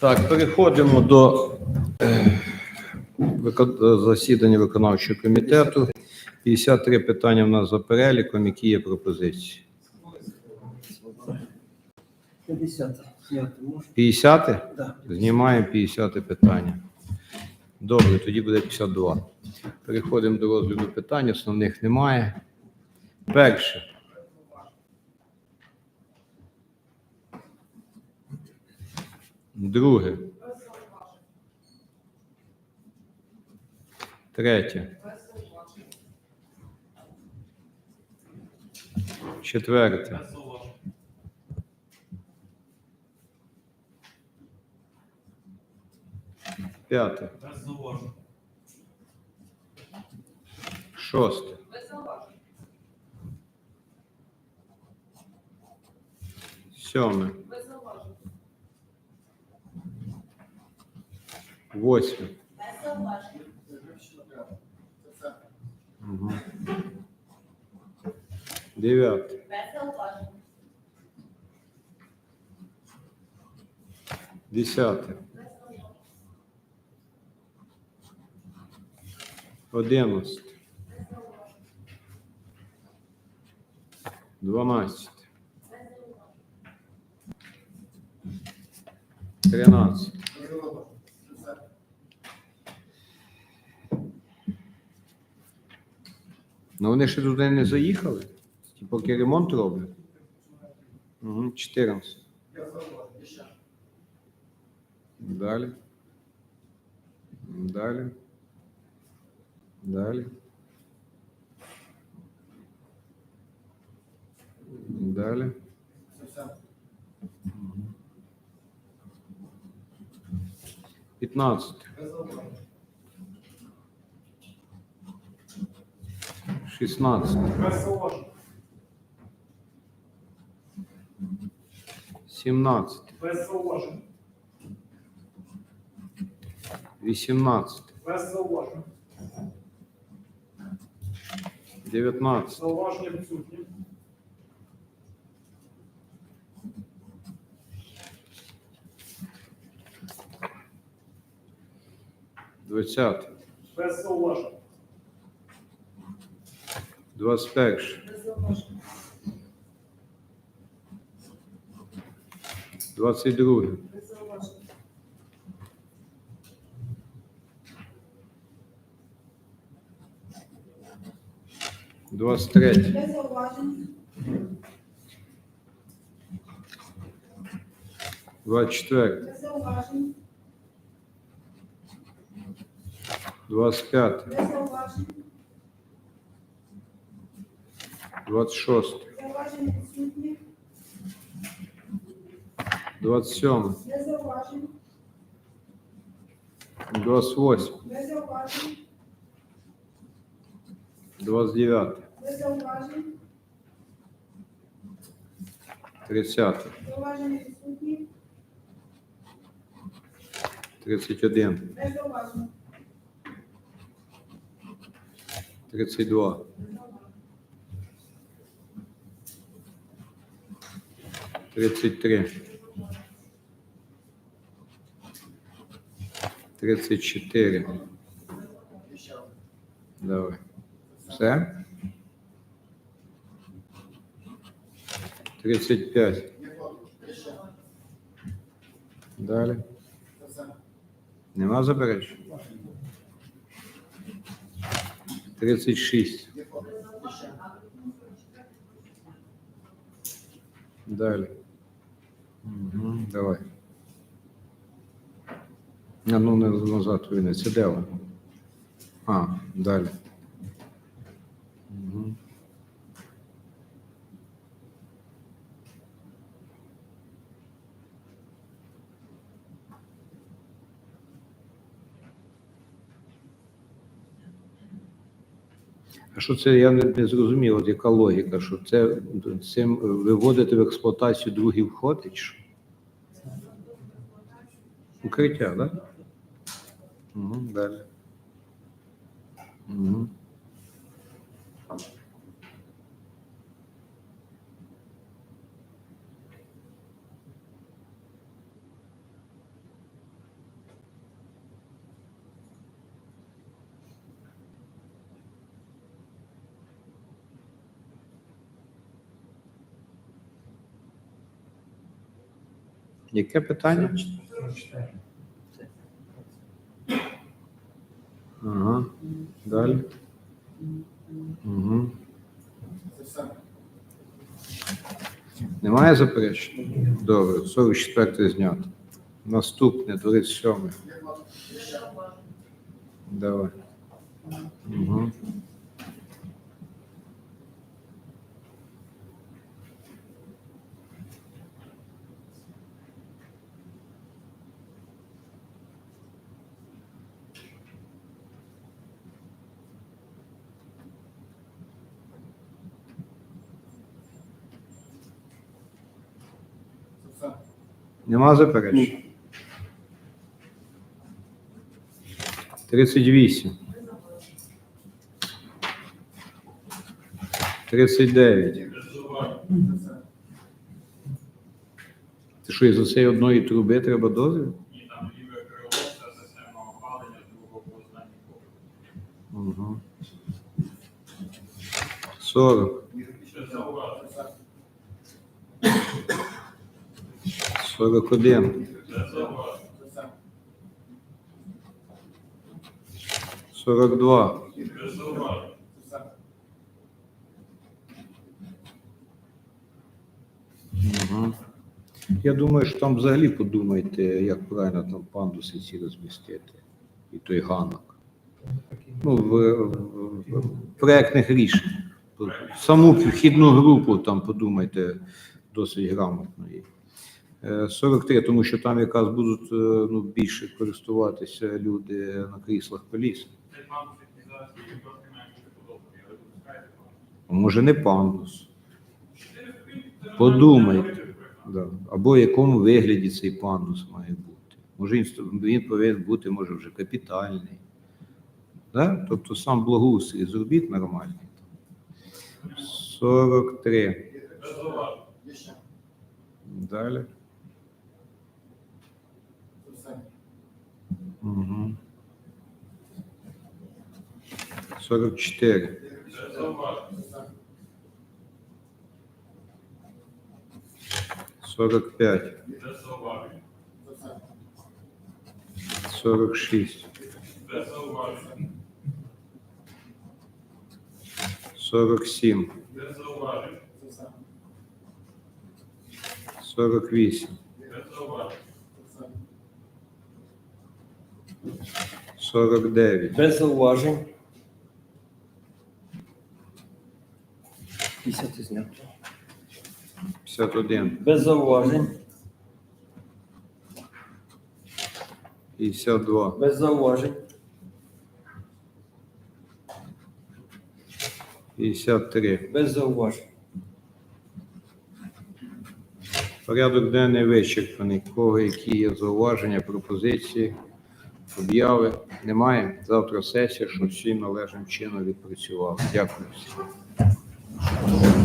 Так, переходимо до е, до засідання виконавчого комітету. 53 питання в нас за переліком, які є пропозиції. 50. Зняти 50? Знімаємо 50 питання. Добре, тоді буде 52. Переходимо до розгляду питань, основних немає. Перше. Друге. Третє. Четверте. П'яте. Шосте. Сьоме. восемь девятый десятый Десятий. Одиннадцятий. Дванадцятий. Ну вони ще туди не заїхали, поки ремонт роблять. Угу, 14. Далі. Далі. Далі. Далі. Пятнадцать. 16. 17. 18. 19. Зауваження відсутні. 20. Без зауважень. Двадцять перше. Двадцять друге. Двадцять третє. Без зауважень. Двадцять четверте. Без зауважень. Двадцять п'яте. 26. 27. 28. 29. 30. 31. 32. 33, 34. давай, Все? 35. Далі. Нема заперечень? 36. Далі. Угу, давай. А ну не назад. Це де воно? А, далі. Угу. А що це я не, не зрозумів, от яка логіка, що це цим виводити в експлуатацію другий вход, чи що? Укриття, так? Да? Угу, далі. Угу. Яке питання? Ага. Далі. Угу. Немає заперечень? Добре, 44 знято. Наступне, 37. Давай. Угу. Нема заперечень? 38. 39. Ти що, із цієї одної труби треба дозвіл? Ні, там ліве крило це система опалення другого по останній поверх. Угу. 40. Ще зауваження. 41. Це зауваження. 42. Угу. Я думаю, що там взагалі подумайте, як правильно там пандуси ці розмістити. І той ганок. Ну, в, в, в проектних рішень. Саму вхідну групу там подумайте досить грамотно. її. Е, 43, тому що там якраз будуть е, ну, більше користуватися люди на кріслах коліс. Може, не пандус. Подумайте. Да. Або в якому вигляді цей пандус має бути. Може, він, повинен бути, може, вже капітальний. Да? Тобто сам благоустрій зробіть нормальний. 43. Без зауважень. Далі. Угу. 44. Без зауважень. 45. Без зауважень. 46. Без зауважень. 47. Без зауважень. 48. Без зауважень. 49. Без зауважень. 50 знято. 51. Без зауважень. 52. Без зауважень. 53. Без зауважень. Порядок денний вичерпаний. Кого які є зауваження, пропозиції, обяви? Немає. Завтра сесія, що всі належним чином відпрацювали. Дякую всім.